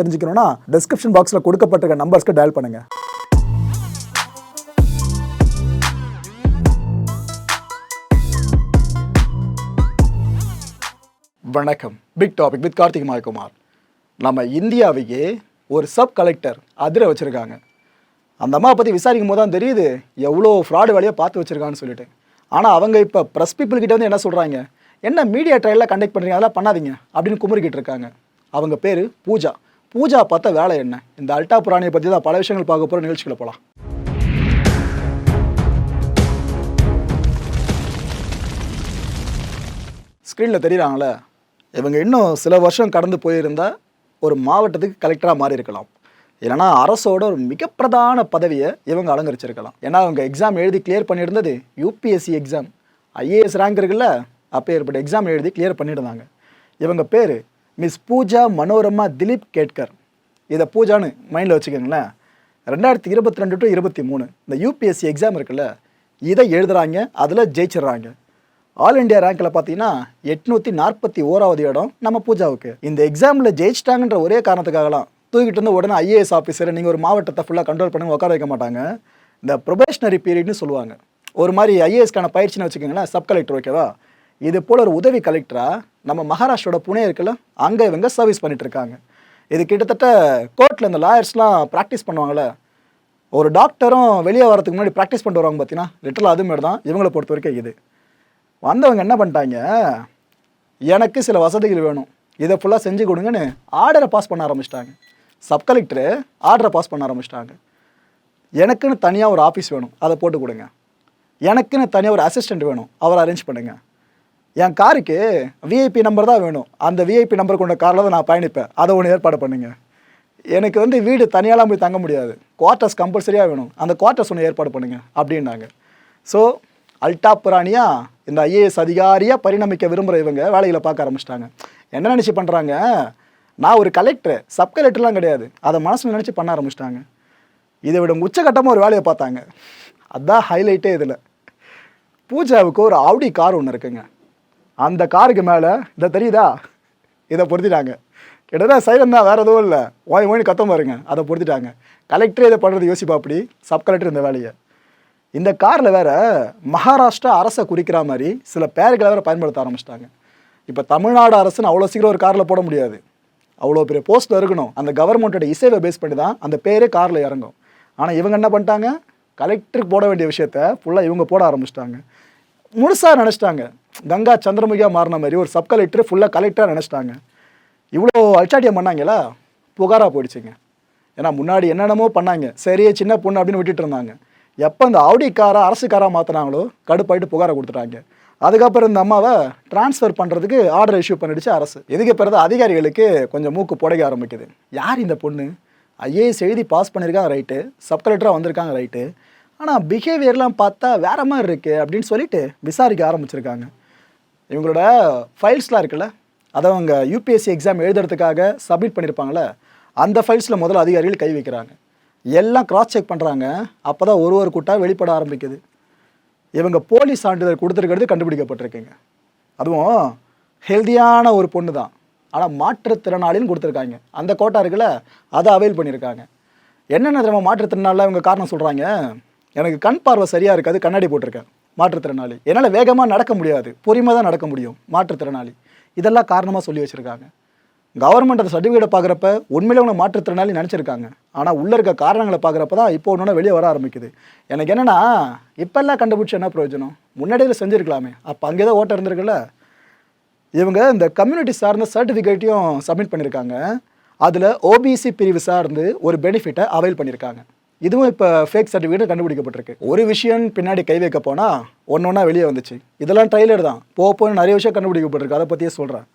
தெரிஞ்சுக்கணும்னா டிஸ்கிரிப்ஷன் பாக்ஸில் கொடுக்கப்பட்டிருக்க நம்பர்ஸ்க்கு டயல் பண்ணுங்க. வணக்கம். Big topic with Karthik Mayakumar. நம்ம இந்தியாவையே ஒரு சப் கலெக்டர் அதிர வச்சுருக்காங்க. அந்த அம்மா பற்றி விசாரிக்கும் போது தான் தெரியுது எவ்வளோ ஃப்ராடு வேலையை பார்த்து வச்சுருக்கான்னு சொல்லிட்டு. ஆனால் அவங்க இப்போ ப்ரெஸ் பீப்புள்கிட்ட வந்து என்ன சொல்கிறாங்க என்ன மீடியா ட்ரையலில் கண்டக்ட் பண்ணுறீங்க அதெல்லாம் பண்ணாதீங்க அப்படின்னு குமரிக்கிட்டு இருக்காங்க. அவங்க பேர் பூஜா. பூஜா பார்த்த வேலை என்ன? இந்த அல்டா புராணியை பற்றி தான் பல விஷயங்கள் பார்க்க போகிற நிகழ்ச்சிகளை போகலாம் ஸ்க்ரீனில் தெரியுறாங்களே இவங்க இன்னும் சில வருஷம் கடந்து போயிருந்தால் ஒரு மாவட்டத்துக்கு கலெக்டராக மாறி இருக்கலாம் இல்லைனா அரசோட ஒரு மிக பிரதான பதவியை இவங்க அலங்கரிச்சிருக்கலாம். ஏன்னா அவங்க எக்ஸாம் எழுதி கிளியர் பண்ணியிருந்தது யூபிஎஸ்சி எக்ஸாம் ஐஏஎஸ் ரேங்க் இருக்குல்ல அப்போ ஏற்பட்ட எக்ஸாம் எழுதி கிளியர் பண்ணியிருந்தாங்க. இவங்க பேர் மிஸ் பூஜா மனோரமா திலீப் கேட்கர். இதை பூஜான்னு மைண்டில் வச்சுக்கோங்களேன். ரெண்டாயிரத்தி இருபத்தி ரெண்டு டு இருபத்தி மூணு இந்த யூபிஎஸ்சி எக்ஸாம் இருக்குல்ல இதை எழுதுகிறாங்க அதில் ஜெயிச்சிடுறாங்க. ஆல் இண்டியா ரேங்க்கில் பார்த்தீங்கன்னா எட்நூற்றி நாற்பத்தி ஓராவது இடம் நம்ம பூஜாவுக்கு. இந்த எக்ஸாமில் ஜெயிச்சிட்டாங்கன்ற ஒரே காரணத்துக்காகலாம். தூக்கிட்டு வந்து உடனே ஐஏஎஸ் ஆஃபீஸர் நீங்கள் ஒரு மாவட்டத்தை ஃபுல்லாக கண்ட்ரோல் பண்ணி உட்கார வைக்க மாட்டாங்க. இந்த ப்ரொபேஷனரி பீரியட்னு சொல்லுவாங்க. ஒரு மாதிரி ஐஏஎஸ்க்கான பயிற்சின்னு வச்சுக்கோங்களேன் சப் கலெக்டர் ஓகேவா இது போல் ஒரு உதவி கலெக்டராக நம்ம மகாராஷ்டிரோட புனே இருக்குல்ல அங்கே இவங்க சர்வீஸ் பண்ணிட்டு இருக்காங்க இது கிட்டத்தட்ட கோர்ட்டில் இந்த லாயர்ஸ்லாம் ப்ராக்டிஸ் பண்ணுவாங்கள்ல ஒரு டாக்டரும் வெளியே வரதுக்கு முன்னாடி ப்ராக்டிஸ் பண்ணிட்டு வருவாங்க பார்த்தீங்கன்னா லிட்டரில் அது மாதிரி தான் இவங்களை பொறுத்த வரைக்கும் இது. வந்தவங்க என்ன பண்ணிட்டாங்க எனக்கு சில வசதிகள் வேணும் இதை ஃபுல்லாக செஞ்சு கொடுங்கன்னு ஆர்டரை பாஸ் பண்ண ஆரம்பிச்சிட்டாங்க. சப் கலெக்டரு ஆர்டரை பாஸ் பண்ண ஆரம்பிச்சிட்டாங்க. எனக்குன்னு தனியாக ஒரு ஆஃபீஸ் வேணும் அதை போட்டு கொடுங்க. எனக்குன்னு தனியாக ஒரு அசிஸ்டண்ட் வேணும் அவரை அரேஞ்ச் பண்ணுங்கள் என் காருக்கு விஐபி நம்பர் தான் வேணும். அந்த விஐபி நம்பர் கொண்ட காரில் தான் நான் பயணிப்பேன். அதை ஒன்று ஏற்பாடு பண்ணுங்க. எனக்கு வந்து வீடு தனியாலாம் போய் தங்க முடியாது. குவார்ட்டர்ஸ் கம்பல்சரியாக வேணும். அந்த குவார்ட்டர்ஸ் ஒன்று ஏற்பாடு பண்ணுங்க. அப்படின்னாங்க. ஸோ அல்டா புராணியாக இந்த ஐஏஎஸ் அதிகாரியாக பரிணமிக்க விரும்புகிற இவங்க வேலைகளை பார்க்க ஆரம்பிச்சிட்டாங்க. என்ன நினச்சி பண்ணுறாங்க நான் ஒரு கலெக்டர் சப் கலெக்டர்லாம் கிடையாது. அதை மனசில் நினச்சி பண்ண ஆரம்பிச்சிட்டாங்க. இதை விட உச்சகட்டமாக ஒரு வேலையை பார்த்தாங்க. அதுதான் ஹைலைட்டே இதில். பூஜாவுக்கு ஒரு ஆடி கார் ஒன்று இருக்குங்க. அந்த காருக்கு மேலே இதை தெரியுதா? இதை பொருத்திட்டாங்க. கிட்டத்தட்ட சைலன் தான் வேறு எதுவும் இல்லை. ஓய் ஓய்னு கத்தம் பாருங்க. அதை பொருத்திட்டாங்க. கலெக்டரே இதை பண்ணுறது யோசிப்பா அப்படி? சப் கலெக்டர் இந்த வேலையை. இந்த காரில் வேற மகாராஷ்டிரா அரசை குறிக்கிற மாதிரி சில பேர்களை வேறு பயன்படுத்த ஆரம்பிச்சிட்டாங்க. இப்போ தமிழ்நாடு அரசுன்னு அவ்வளோ சீக்கிரம் ஒரு காரில் போட முடியாது. அவ்வளோ பெரிய போஸ்ட்டில் இருக்கணும். அந்த கவர்மெண்ட்டோட இசைவை பேஸ் பண்ணி தான் அந்த பேரே காரில் இறங்கும். ஆனால் இவங்க என்ன பண்ணிட்டாங்க? கலெக்டருக்கு போட வேண்டிய விஷயத்த ஃபுல்லாக இவங்க போட ஆரம்பிச்சிட்டாங்க. முழுசாக நினச்சிட்டாங்க. கங்கா சந்திரமுகியாக மாறின மாதிரி ஒரு சப் கலெக்டர் ஃபுல்லாக கலெக்டராக நினச்சிட்டாங்க. இவ்வளோ அல்சாட்டியம் பண்ணாங்களா புகாராக போயிடுச்சுங்க. ஏன்னா முன்னாடி என்னென்னமோ பண்ணாங்க. சரியே சின்ன பொண்ணு அப்படின்னு விட்டுட்டு இருந்தாங்க. எப்போ இந்த ஆடி காரை அரசு காராக மாற்றினாங்களோ கடுப்பாயிட்டு புகாரை கொடுத்துட்டாங்க. அதுக்கப்புறம் இந்த அம்மாவை ட்ரான்ஸ்ஃபர் பண்ணுறதுக்கு ஆர்டர் இஷ்யூ பண்ணிடுச்சு அரசு. இதுக்கு பிறகு அதிகாரிகளுக்கு கொஞ்சம் மூக்கு புடைக்க ஆரம்பிக்குது. யார் இந்த பொண்ணு? ஐஏஎஸ் எழுதி பாஸ் பண்ணியிருக்காங்க ரைட்டு சப் கலெக்டராக வந்திருக்காங்க ரைட்டு ஆனால் பிஹேவியர்லாம் பார்த்தா வேற மாதிரி இருக்குது அப்படின்னு சொல்லிட்டு விசாரிக்க ஆரம்பிச்சிருக்காங்க. இவங்களோட ஃபைல்ஸ்லாம் இருக்குல்ல அதை அவங்க யூபிஎஸ்சி எக்ஸாம் எழுதுறதுக்காக சப்மிட் பண்ணியிருப்பாங்களே அந்த ஃபைல்ஸில் முதல்ல அதிகாரிகள் கை வைக்கிறாங்க. எல்லாம் கிராஸ் செக் பண்ணுறாங்க அப்போ தான் ஒரு ஒரு கூட்டாக வெளிப்பட ஆரம்பிக்குது. இவங்க போலி சான்றிதழ் கொடுத்துருக்கிறது கண்டுபிடிக்கப்பட்டிருக்குங்க. அதுவும் ஹெல்தியான ஒரு பொண்ணு தான் ஆனால் மாற்றுத்திறனாளின்னு கொடுத்துருக்காங்க. அந்த கோட்டா இருக்குல்ல அதை அவைல் பண்ணியிருக்காங்க என்னென்ன தினமும் மாற்றுத்திறனாளில் இவங்க காரணம் சொல்கிறாங்க எனக்கு கண் பார்வை சரியாக இருக்காது கண்ணாடி போட்டிருக்கேன். மாற்றுத்திறனாளி. என்னால் வேகமாக நடக்க முடியாது. பொறுமையாக தான் நடக்க முடியும். மாற்றுத்திறனாளி. இதெல்லாம் காரணமாக சொல்லி வச்சுருக்காங்க. கவர்மெண்ட் அந்த சர்டிஃபிகேட்டை பார்க்குறப்ப உண்மையிலே அவங்க மாற்றுத்திறனாளி நினச்சிருக்காங்க. ஆனால் உள்ளே இருக்க காரணங்களை பார்க்குறப்ப தான் இப்போ ஒன்று வெளியே வர ஆரம்பிக்குது. எனக்கு என்னென்னா இப்போல்லாம் கண்டுபிடிச்ச என்ன பிரயோஜனம்? முன்னாடியே செஞ்சுருக்கலாமே. அப்போ அங்கே தான் ஓட்டம் இருந்திருக்குல்ல? இவங்க இந்த கம்யூனிட்டி சார்ந்த சர்டிஃபிகேட்டையும் சப்மிட் பண்ணியிருக்காங்க அதில் ஓபிசி பிரிவு சார்ந்து ஒரு பெனிஃபிட்டை அவைல் பண்ணியிருக்காங்க இதுவும் இப்போ ஃபேக் சர்டிஃபிகேட் கண்டுபிடிக்கப்பட்டிருக்கு. ஒரு விஷயம் பின்னாடி கை வைக்க போனால் ஒன்று ஒன்றா வெளியே வந்துச்சு. இதெல்லாம் ட்ரைலர் தான். போக போக நிறைய விஷயம் கண்டுபிடிக்கப்பட்டிருக்கு. அதை பற்றியே சொல்கிறேன்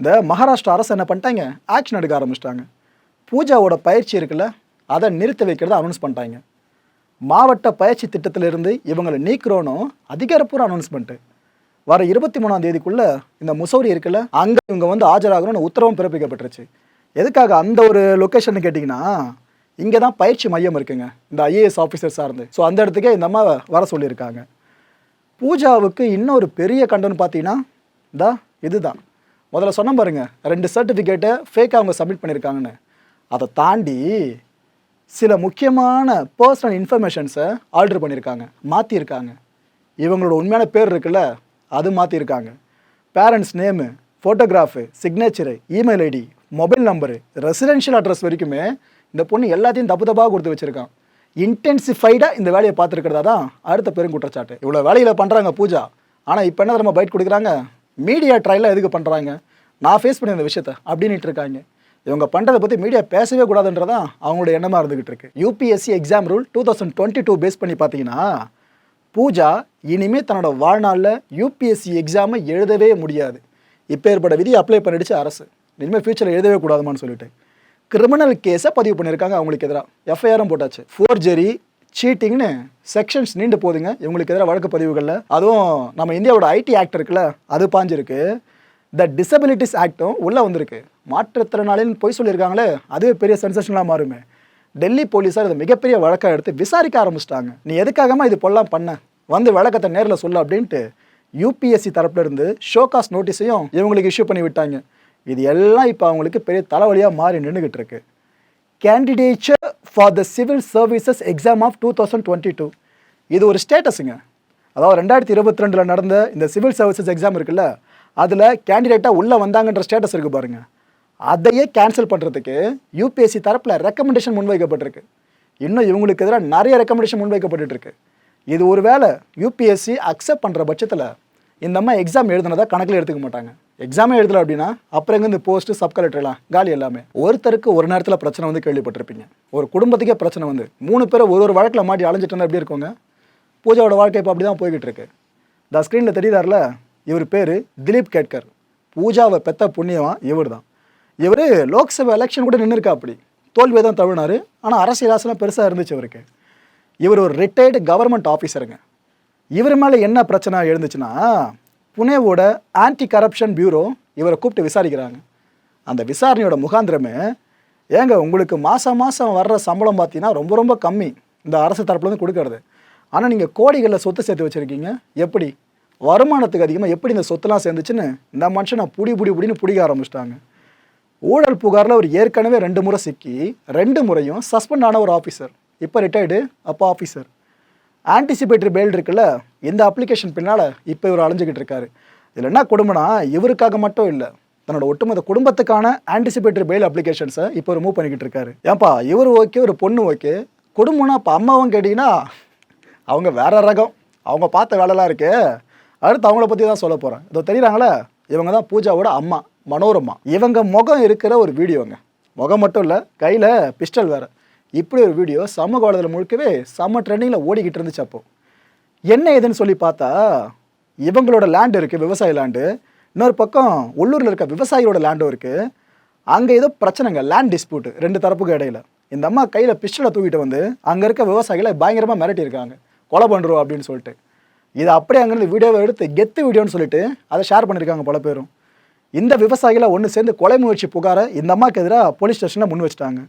இந்த மகாராஷ்டிரா அரசு என்ன பண்ணிட்டாங்க? ஆக்ஷன் எடுக்க ஆரம்பிச்சிட்டாங்க. பூஜாவோட பயிற்சி இருக்குல்ல அதை நிறுத்தி வைக்கிறத அனௌன்ஸ் பண்ணிட்டாங்க. மாவட்ட பயிற்சி திட்டத்திலிருந்து இவங்களை நீக்கிறோன்னு அதிகாரப்பூர்வ அனௌன்ஸ்மெண்ட்டு வர இருபத்தி மூணாம் தேதிக்குள்ள இந்த முசௌரி இருக்குல்ல அங்கே இவங்க வந்து ஆஜராகணும்னு உத்தரவும் பிறப்பிக்கப்பட்டுருச்சு. எதுக்காக அந்த ஒரு லொக்கேஷன் கேட்டிங்கன்னா இங்கே தான் பயிற்சி மையம் இருக்குங்க இந்த ஐஏஎஸ் ஆஃபீஸர் சார்ந்து. ஸோ அந்த இடத்துக்கே இந்த அம்மா வர சொல்லியிருக்காங்க. பூஜாவுக்கு இன்னொரு பெரிய கண்டனம் பார்த்தீங்கன்னா இதா இதுதான். முதல்ல சொன்ன பாருங்க ரெண்டு சர்டிஃபிகேட்டை ஃபேக்காக அவங்க சப்மிட் பண்ணியிருக்காங்கன்னு. அதை தாண்டி சில முக்கியமான பர்சனல் இன்ஃபர்மேஷன்ஸை ஆல்டர் பண்ணியிருக்காங்க மாற்றியிருக்காங்க இவங்களோட உண்மையான பேர் இருக்குல்ல அது மாற்றியிருக்காங்க parents name photograph signature email ID mobile number residential address வரைக்குமே இந்த பொண்ணு எல்லாத்தையும் தப்பு தப்பாக கொடுத்து வச்சுருக்கான். இன்டென்சிஃபைடாக இந்த வேலையை பார்த்துருக்கிறதா தான் அடுத்த பெருங்குற்றச்சாட்டு. இவ்வளோ வேலையில் பண்ணுறாங்க பூஜா. ஆனால் இப்போ என்ன நம்ம பைட் கொடுக்குறாங்க? மீடியா ட்ரையலாக எதுக்கு பண்ணுறாங்க நான் ஃபேஸ் பண்ணி இந்த விஷயத்த அப்படின்ட்டு இருக்காங்க. இவங்க பண்ணுறதை பற்றி மீடியா பேசவே கூடாதுன்றதான் அவங்களோட எண்ணமாக இருந்துகிட்டு இருக்கு. UPSC exam rule two thousand twenty two face பண்ணி பார்த்தீங்கன்னா பூஜா இனிமேல் தன்னோட வாழ்நாளில் யூபிஎஸ்சி எக்ஸாமை எழுதவே முடியாது. இப்போ ஏற்பட்ட விதி அப்ளை பண்ணிடுச்சு அரசு. இனிமேல் ஃபியூச்சரில் எழுதவே கூடாதுமான்னு சொல்லிட்டு. கிரிமினல் கேஸை பதிவு பண்ணியிருக்காங்க அவங்களுக்கு எதிராக எஃப்ஐஆரும் போட்டாச்சு. ஃபோர்ஜரி சீட்டிங்னு செக்ஷன்ஸ் நீண்டு போதுங்க. இவங்களுக்கு எதிராக வழக்கு பதிவுகளில். அதுவும் நம்ம இந்தியாவோட ஐடி ஆக்ட் இருக்குல்ல அது பாஞ்சிருக்கு. த டிசபிலிட்டிஸ் ஆக்டும் உள்ளே வந்திருக்கு. மாற்றுத்திறனாளின்னு பொய் சொல்லியிருக்காங்களே அதுவே பெரிய சென்சேஷனாக மாறுமே. டெல்லி போலீஸார் இதை மிகப்பெரிய வழக்காக எடுத்து விசாரிக்க ஆரம்பிச்சிட்டாங்க. நீ எதுக்காகமா இது பொல்லாம் பண்ண? வந்து விளக்கத்தை நேரில் சொல்லு அப்படின்ட்டு யூபிஎஸ்சி தரப்புல இருந்து ஷோகாஸ் நோட்டீஸையும் இவங்களுக்கு இஷ்யூ பண்ணி விட்டாங்க. இது எல்லாம் இப்போ அவங்களுக்கு பெரிய தலைவலியாக மாறி நின்றுக்கிட்டு இருக்கு candidature for the civil services exam of two thousand twenty two இது ஒரு ஸ்டேட்டஸுங்க அதாவது ரெண்டாயிரத்தி இருபத்தி ரெண்டில் நடந்த இந்த சிவில் சர்வீசஸ் எக்ஸாம் இருக்குல்ல அதில் கேண்டிடேட்டாக உள்ளே வந்தாங்கன்ற ஸ்டேட்டஸ் இருக்குது பாருங்க. அதையே கேன்சல் பண்ணுறதுக்கு யூபிஎஸ்சி தரப்பில் ரெக்கமெண்டேஷன் முன்வைக்கப்பட்டிருக்கு. இன்னும் இவங்களுக்கு எதிராக நிறைய ரெக்கமெண்டேஷன் முன்வைக்கப்பட்டுருக்கு இது ஒரு வேளை யூபிஎஸ்சி அக்செப்ட் பண்ணுற பட்சத்தில் இந்த மாதிரி எக்ஸாம் எழுதுனதாக கணக்கில் எடுத்துக்க மாட்டாங்க. எக்ஸாமே எழுதலை அப்படின்னா அப்புறம் எங்கே இந்த போஸ்ட்டு சப் கலெக்டர்லாம் காலி எல்லாமே. ஒருத்தருக்கு ஒரு நேரத்தில் பிரச்சனை வந்து கேள்விப்பட்டிருப்பீங்க. ஒரு குடும்பத்துக்கே பிரச்சனை வந்து. மூணு பேரை ஒரு ஒரு வழக்கில் மாட்டி அலைஞ்சிட்டு எப்படி இருக்கோங்க? பூஜாவோட வாழ்க்கை இப்போ அப்படி தான் போய்கிட்டு இருக்கு இந்த ஸ்க்ரீனில் தெரியுதார்ல? இவர் பேர் திலீப் கேட்கர். பூஜாவை பெத்த புண்ணியவன் இவர் தான் இவர் லோக்சபா எலெக்ஷன் கூட நின்றுருக்கா அப்படி தோல்வியை தான் தவினார் ஆனால் அரசியல் ஆசனம் பெருசாக இருந்துச்சு இவருக்கு. இவர் ஒரு ரிட்டையர்டு கவர்மெண்ட் ஆஃபீஸருங்க இவர் மேலே என்ன பிரச்சனை எழுந்துச்சுன்னா புனேவோட ஆன்டி கரப்ஷன் பியூரோ இவரை கூப்பிட்டு விசாரிக்கிறாங்க. அந்த விசாரணையோட முகாந்திரமே ஏங்க உங்களுக்கு மாதம் மாதம் வர்ற சம்பளம் பார்த்தீங்கன்னா ரொம்ப ரொம்ப கம்மி. இந்த அரசு தரப்புலேருந்து கொடுக்கறது. ஆனால் நீங்கள் கோடிகளில் சொத்து சேர்த்து வச்சுருக்கீங்க. எப்படி? வருமானத்துக்கு அதிகமாக எப்படி இந்த சொத்துலாம் சேர்ந்துச்சுன்னு இந்த மனுஷனை புடி புடி புடின்னு பிடிக்க ஆரம்பிச்சிட்டாங்க. ஊழல் புகாரில் அவர் ஏற்கனவே ரெண்டு முறை சிக்கி ரெண்டு முறையும் சஸ்பெண்ட் ஆன ஒரு ஆஃபீஸர் இப்போ ரிட்டையர்டு அப்போ ஆஃபீஸர் ஆன்டிசிபேட்டரி பெயில் இருக்குல்ல இந்த அப்ளிகேஷன் பின்னால் இப்போ இவர் அலைஞ்சிக்கிட்டு இருக்காரு. இதில் என்ன கொடுமைனா இவருக்காக மட்டும் இல்லை தன்னோட ஒட்டுமொத்த குடும்பத்துக்கான ஆன்டிசிபேட்டரி பெயில் அப்ளிகேஷன்ஸை இப்போ ஒரு மூவ் பண்ணிக்கிட்டு இருக்காரு. ஏன்பா இவர் ஓகே ஒரு பொண்ணு ஓகே குடும்பம்னா இப்போ அம்மாவும் கேட்டிங்கன்னா அவங்க வேற ரகம். அவங்க பார்த்த வேலைலாம் இருக்கு. அடுத்து அவங்கள பற்றி தான் சொல்ல போகிறேன் இதோ தெரியுறாங்களே இவங்க தான் பூஜாவோட அம்மா மனோரமா. இவங்க முகம் இருக்கிற ஒரு வீடியோங்க முகம் மட்டும் இல்லை கையில் பிஸ்டல் வேறு. இப்படி ஒரு வீடியோ சமூக வலைதளம் முழுக்கவே செம்ம ட்ரெண்டிங்கில் ஓடிக்கிட்டு இருந்துச்சு அப்போ. என்ன ஏதுன்னு சொல்லி பார்த்தா இவங்களோட லேண்ட் இருக்குது விவசாய லேண்டு இன்னொரு பக்கம் உள்ளூரில் இருக்க விவசாயியோட லேண்டும் இருக்குது அங்கே ஏதோ பிரச்சனைங்க லேண்ட் டிஸ்பியூட் ரெண்டு தரப்புக்கு இடையில. இந்த அம்மா கையில் பிஸ்டலை தூக்கிட்டு வந்து அங்கே இருக்க விவசாயிகளை பயங்கரமாக மிரட்டியிருக்காங்க கொலை பண்ணுறோம் அப்படின்னு சொல்லிட்டு. இதை அப்படியே அங்கேருந்து வீடியோவை எடுத்து கெத்து வீடியோன்னு சொல்லிட்டு அதை ஷேர் பண்ணியிருக்காங்க பல பேரும். இந்த விவசாயிகளை ஒன்று சேர்ந்து கொலை முயற்சி புகாரை இந்த அம்மாவுக்கு எதிராக போலீஸ் ஸ்டேஷனில் முன் வச்சிட்டாங்க.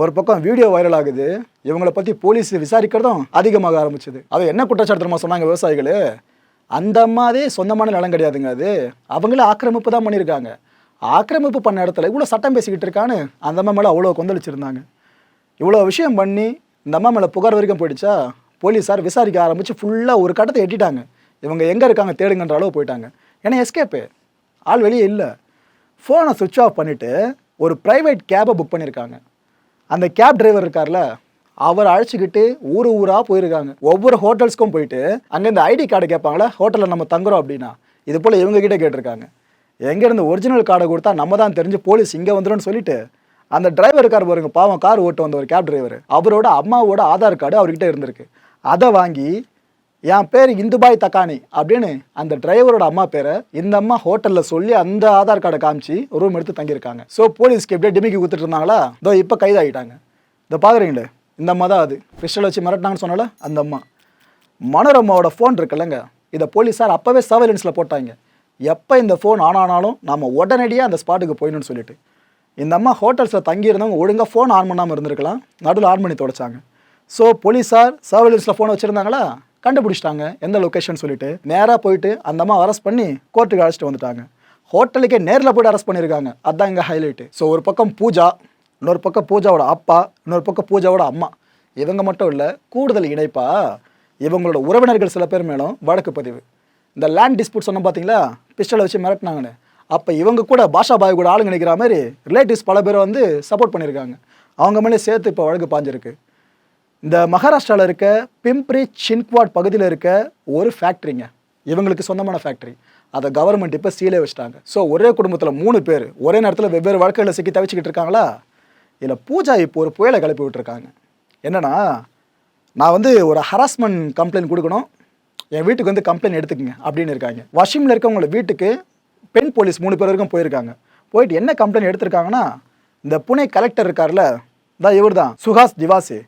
ஒரு பக்கம் வீடியோ வைரல் ஆகுது இவங்களை பற்றி போலீஸ் விசாரிக்கிறதும் அதிகமாக ஆரம்பிச்சது. அது என்ன குற்றச்சாட்டு தெரியுமா சொன்னாங்க விவசாயிகள்? அந்த மாதிரி சொந்தமான நிலம் கிடையாதுங்க அது. அவங்களே ஆக்கிரமிப்பு தான் பண்ணியிருக்காங்க. ஆக்கிரமிப்பு பண்ண இடத்துல இவ்வளோ சட்டம் பேசிக்கிட்டு இருக்கான்னு அந்த அம்மா மேலே அவ்வளோ கொந்தளிச்சிருந்தாங்க. இவ்வளோ விஷயம் பண்ணி இந்த அம்மா மேலே புகார் வரைக்கும் போயிடுச்சா? போலீஸார் விசாரிக்க ஆரம்பித்து ஃபுல்லாக ஒரு கட்டத்தை எட்டிட்டாங்க. இவங்க எங்கே இருக்காங்க தேடுங்கன்ற அளவு போயிட்டாங்க. ஏன்னா எஸ்கேப்பு ஆள் வெளியே இல்லை. ஃபோனை சுவிட்ச் ஆஃப் பண்ணிவிட்டு ஒரு ப்ரைவேட் கேபை புக் பண்ணியிருக்காங்க. அந்த கேப் டிரைவர் இருக்கார்ல அவர் அழைச்சிக்கிட்டு ஊர் ஊராக போயிருக்காங்க. ஒவ்வொரு ஹோட்டல்ஸ்க்கும் போயிட்டு அங்கே இந்த ஐடி கார்டு கேட்பாங்களே? ஹோட்டலில் நம்ம தங்குறோம் அப்படின்னா இது போல் இவங்ககிட்ட கேட்டிருக்காங்க. எங்கேருந்து ஒரிஜினல் கார்டை கொடுத்தா நம்ம தான் தெரிஞ்சு போலீஸ் இங்கே வந்துடும் சொல்லிட்டு அந்த டிரைவர் கார் பாருங்க பாவம் கார் ஓட்டு வந்த ஒரு கேப் டிரைவர் அவரோட அம்மாவோட ஆதார் கார்டு அவர்கிட்ட இருந்திருக்கு. அதை வாங்கி என் பேர் இந்துபாய் தக்கானி அப்படின்னு அந்த டிரைவரோட அம்மா பேரை இந்த அம்மா ஹோட்டலில் சொல்லி அந்த ஆதார் கார்டை காமிச்சு ரூம் எடுத்து தங்கியிருக்காங்க. ஸோ போலீஸ்க்கு எப்படியே டிமிக்கி கொடுத்துட்டு இருந்தாங்களா? இதோ இப்போ கைதாகிட்டாங்க. இதை பார்க்குறீங்களே இந்த அம்மா தான் அது. பிஸ்டல் வச்சு மிரட்டினாங்கன்னு சொன்னால அந்த அம்மா. மனோரம்மாவோட ஃபோன் இருக்குல்லங்க. இதை போலீஸார் அப்போவே சர்வைலன்ஸில் போட்டாங்க. எப்போ இந்த ஃபோன் ஆன் ஆனாலும் நம்ம உடனடியாக அந்த ஸ்பாட்டுக்கு போயிடணும்னு சொல்லிட்டு. இந்த அம்மா ஹோட்டல்ஸில் தங்கியிருந்தவங்க ஒழுங்காக ஃபோன் ஆன் பண்ணாமல் இருந்திருக்கலாம். நடுவில் ஆன் பண்ணி தொடச்சாங்க. ஸோ போலீஸார் சர்வைலன்ஸில் ஃபோன் வச்சுருந்தாங்களா? கண்டுபிடிச்சிட்டாங்க. எந்த லொக்கேஷன் சொல்லிட்டு. நேராக போயிட்டு அந்த அம்மா அரெஸ்ட் பண்ணி கோர்ட்டுக்கு அழைச்சிட்டு வந்துட்டாங்க. ஹோட்டலுக்கே நேரில் போய்ட்டு அரெஸ்ட் பண்ணியிருக்காங்க. அதுதான் இங்கே ஹைலைட்டு ஸோ ஒரு பக்கம் பூஜா இன்னொரு பக்கம் பூஜாவோட அப்பா இன்னொரு பக்கம் பூஜாவோட அம்மா. இவங்க மட்டும் இல்லை கூடுதல் இணைப்பா இவங்களோட உறவினர்கள் சில பேர் மேலும் வழக்கு பதிவு. இந்த லேண்ட் டிஸ்பியூட் சொன்ன பார்த்தீங்களா பிஸ்டலை வச்சு மிரட்டினாங்கன்னு. அப்போ இவங்க கூட பாஷா பாய் கூட ஆளுங்க நினைக்கிற மாதிரி ரிலேட்டிவ்ஸ் பல பேர் வந்து சப்போர்ட் பண்ணியிருக்காங்க. அவங்க மேலே சேர்த்து இப்போ வழக்கு பாஞ்சிருக்கு. இந்த மகாராஷ்டிராவில் இருக்க பிம்ப்ரி சின்க்வாட் பகுதியில் இருக்க ஒரு ஃபேக்ட்ரிங்க இவங்களுக்கு சொந்தமான ஃபேக்ட்ரி அதை கவர்மெண்ட் இப்போ சீலே வச்சுட்டாங்க. ஸோ ஒரே குடும்பத்தில் மூணு பேர் ஒரே நேரத்தில் வெவ்வேறு வழக்குகளில் சிக்கி தவிச்சிக்கிட்டு இருக்காங்களா? இதில் பூஜா இப்போ ஒரு புயலை கிளப்பி விட்டுருக்காங்க. என்னென்னா நான் வந்து ஒரு ஹராஸ்மெண்ட் கம்ப்ளைண்ட் கொடுக்கணும். என் வீட்டுக்கு வந்து கம்ப்ளைண்ட் எடுத்துக்கங்க அப்படின்னு இருக்காங்க. வாஷிமில் இருக்கவங்கள வீட்டுக்கு பெண் போலீஸ் மூணு பேர் வரைக்கும் போயிருக்காங்க. போயிட்டு என்ன கம்ப்ளைண்ட் எடுத்திருக்காங்கன்னா இந்த புனே கலெக்டர் இருக்கார்ல தான் இவர் தான் சுஹாஸ் திவாசி.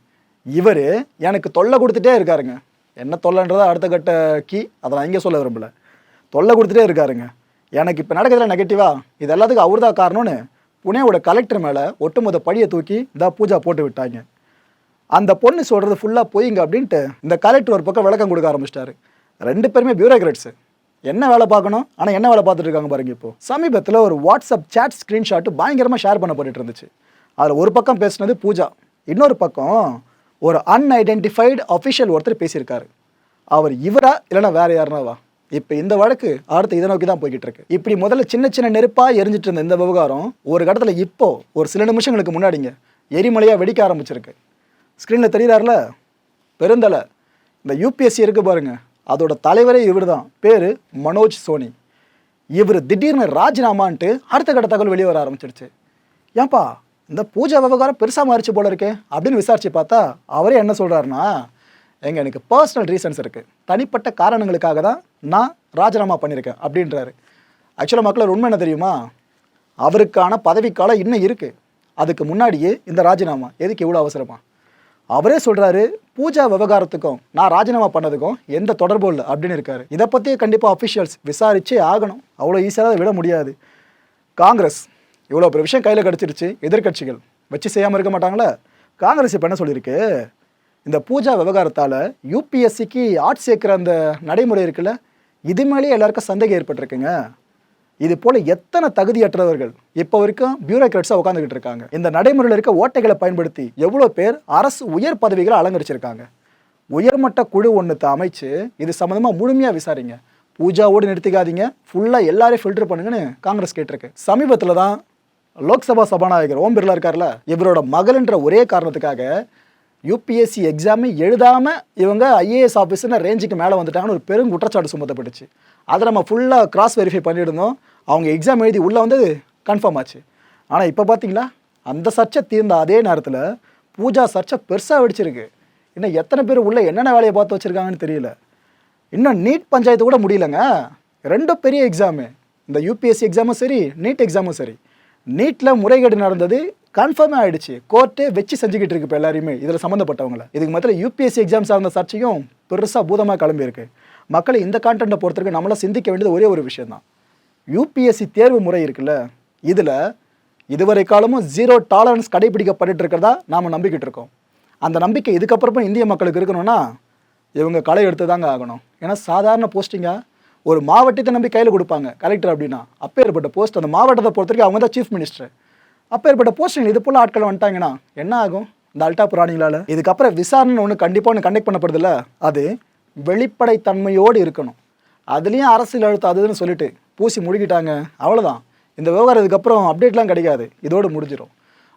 இவர் எனக்கு தொல்லை கொடுத்துட்டே இருக்காருங்க. என்ன தொல்லைன்றதா அடுத்த கட்ட கீ அதை நான் இங்கே சொல்ல விரும்பல. தொல்லை கொடுத்துட்டே இருக்காருங்க. எனக்கு இப்போ நடக்கிறதுல நெகட்டிவா இது எல்லாத்துக்கும் அவர் தான் காரணம்னு புனேவோட கலெக்டர் மேலே ஒட்டுமொத்த பழியை தூக்கி இதா பூஜா போட்டு விட்டாங்க. அந்த பொண்ணு சொல்கிறது ஃபுல்லாக போயிங்க அப்படின்ட்டு இந்த கலெக்டர் ஒரு பக்கம் விளக்கம் கொடுக்க ஆரம்பிச்சிட்டாரு. ரெண்டு பேருமே பியூரோக்ராட்ஸு என்ன வேலை பார்க்கணும்? ஆனால் என்ன வேலை பார்த்துட்டு இருக்காங்க பாருங்க இப்போ. சமீபத்தில் ஒரு வாட்ஸ்அப் சேட் ஸ்க்ரீன்ஷாட்டு பயங்கரமாக ஷேர் பண்ணப்பட்டு இருந்துச்சு. அதில் ஒரு பக்கம் பேசுனது பூஜா. இன்னொரு பக்கம் ஒரு அன்ஐடென்டிஃபைடு அஃபிஷியல் ஒருத்தர் பேசியிருக்காரு. அவர் இவரா இல்லைன்னா வேற யாருனாவா இப்போ இந்த வழக்கு அடுத்து இதை நோக்கி தான் போய்கிட்டு இருக்கு இப்படி முதல்ல சின்ன சின்ன நெருப்பாக எரிஞ்சிட்டு இருந்த இந்த விவகாரம் ஒரு கடத்தில் இப்போ ஒரு சில நிமிஷங்களுக்கு முன்னாடிங்க எரிமலையாக வெடிக்க ஆரம்பிச்சிருக்கு. ஸ்க்ரீனில் தெரியுறாருல பெருந்தலை. இந்த யூபிஎஸ்சி இருக்கு பாருங்க. அதோட தலைவரே இவர் தான் பேர் மனோஜ் சோனி. இவர் திடீர்னு ராஜினாமான்ட்டு அடுத்த கட்ட தகவல் வெளியே வர ஆரம்பிச்சிருச்சு. ஏன்பா? இந்த பூஜை விவகாரம் பெருசாக மாறிச்சு போல இருக்கே அப்படின்னு விசாரிச்சு பார்த்தா அவரே என்ன சொல்கிறாருன்னா எங்க எனக்கு பர்சனல் ரீசன்ஸ் இருக்குது தனிப்பட்ட காரணங்களுக்காக தான் நான் ராஜினாமா பண்ணியிருக்கேன் அப்படின்றாரு. ஆக்சுவலாக மக்கள் உண்மை என்ன தெரியுமா? அவருக்கான பதவிக்காலம் இன்னும் இருக்குது அதுக்கு முன்னாடியே இந்த ராஜினாமா எதுக்கு இவ்வளோ அவசரமா? அவரே சொல்கிறாரு பூஜா விவகாரத்துக்கும் நான் ராஜினாமா பண்ணதுக்கும் எந்த தொடர்பும் இல்லை அப்படின்னு இருக்காரு. இதை பற்றி கண்டிப்பாக அஃபிஷியல்ஸ் விசாரிச்சே ஆகணும். அவ்வளோ ஈஸியாக விட முடியாது. காங்கிரஸ் இவ்வளோ பெரிய விஷயம் கையில் கிடச்சிருச்சு. எதிர்க்கட்சிகள் வச்சு செய்யாமல் இருக்க மாட்டாங்களா? காங்கிரஸ் இப்போ என்ன சொல்லியிருக்கு? இந்த பூஜா விவகாரத்தால் யூபிஎஸ்சிக்கு ஆட்சி சேர்க்குற அந்த நடைமுறை இருக்குல்ல இது மேலேயே எல்லாருக்கும் சந்தேகம் ஏற்பட்டிருக்குங்க. இது போல் எத்தனை தகுதியற்றவர்கள் இப்போ வரைக்கும் பியூரோக்ராட்ஸாக உட்காந்துக்கிட்டு இருக்காங்க. இந்த நடைமுறையில் இருக்க ஓட்டைகளை பயன்படுத்தி எவ்வளோ பேர் அரசு உயர் பதவிகளை அலங்கரிச்சிருக்காங்க. உயர்மட்ட குழு ஒன்றுத்தை அமைச்சு இது சம்மந்தமாக முழுமையாக விசாரிங்க. பூஜாவோடு நிறுத்திக்காதீங்க. ஃபுல்லாக எல்லாரையும் ஃபில்டர் பண்ணுங்கன்னு காங்கிரஸ் கேட்டிருக்கு. சமீபத்தில் தான் லோக்சபா சபாநாயகர் ஓம் பிர்லா இருக்கார்ல இவரோட மகள்ன்ற ஒரே காரணத்துக்காக யூபிஎஸ்சி எக்ஸாமே எழுதாமல் இவங்க ஐஏஎஸ் ஆஃபீஸர்னு ரேஞ்சுக்கு மேலே வந்துட்டாங்கன்னு ஒரு பெரும் குற்றச்சாட்டு சுமத்தப்பட்டுச்சு. அதை நம்ம ஃபுல்லாக கிராஸ் வெரிஃபை பண்ணியிருந்தோம். அவங்க எக்ஸாம் எழுதி உள்ளே வந்து கன்ஃபார்ம் ஆச்சு. ஆனால் இப்போ பார்த்தீங்களா அந்த சர்ச்சை தீர்ந்த அதே நேரத்தில் பூஜா சர்ச்சை பெருசாக வெடிச்சிருக்கு. இன்னும் எத்தனை பேர் உள்ளே என்னென்ன வேலையை பார்த்து வச்சுருக்காங்கன்னு தெரியல. இன்னும் நீட் பஞ்சாயத்து கூட முடியலங்க. ரெண்டும் பெரிய எக்ஸாமு இந்த யூபிஎஸ்சி எக்ஸாமும் சரி நீட் எக்ஸாமும் சரி. நீட்டில் முறைகேடு நடந்தது கன்ஃபார்மே ஆயிடுச்சு. கோர்ட்டே வச்சு செஞ்சுக்கிட்டு இருக்கு இப்போ எல்லாரையுமே. இதில் சம்மந்தப்பட்டவங்கள இதுக்கு மத்தியில் யூபிஎஸ்சி எக்ஸாம் சார்ந்த சர்ச்சையும் பெருசாக பூதமாக கிளம்பியிருக்கு. மக்களை இந்த கான்டென்ட்டை பொறுத்தவரைக்கும் நம்மளாம் சிந்திக்க வேண்டியது ஒரே ஒரு விஷயந்தான் யூபிஎஸ்சி தேர்வு முறை இருக்குல்ல இதில் இதுவரை காலமும் ஜீரோ டாலரன்ஸ் கடைபிடிக்கப்பட்டு இருக்கிறதா நாம் நம்பிக்கிட்டு இருக்கோம். அந்த நம்பிக்கை இதுக்கப்புறமா இந்திய மக்களுக்கு இருக்கணும்னா இவங்க களை எடுத்து தாங்க ஆகணும். ஏன்னா சாதாரண போஸ்டிங்காக ஒரு மாவட்டத்தை நம்பி கையில் கொடுப்பாங்க கலெக்டர் அப்படின்னா. அப்பேற்பட்ட போஸ்ட் அந்த மாவட்டத்தை பொறுத்த வரைக்கும் அவங்க தான் சீஃப் மினிஸ்டர் அப்பேற்பட்ட போஸ்டிங் இது போல் ஆட்கள் வந்துட்டாங்கன்னா என்ன ஆகும்? இந்த அல்டா புராணிகளால். இதுக்கப்புறம் விசாரணை ஒன்று கண்டிப்பாக ஒன்று கண்டக்ட் பண்ணப்படுதில்ல? அது வெளிப்படைத்தன்மையோடு இருக்கணும். அதுலேயும் அரசியல் அழுத்தம் அதுன்னு சொல்லிட்டு பூசி முழுகிட்டாங்க. அவ்வளோதான் இந்த விவகாரம் இதுக்கப்புறம் அப்டேட்லாம் கிடைக்காது. இதோடு முடிஞ்சிடும்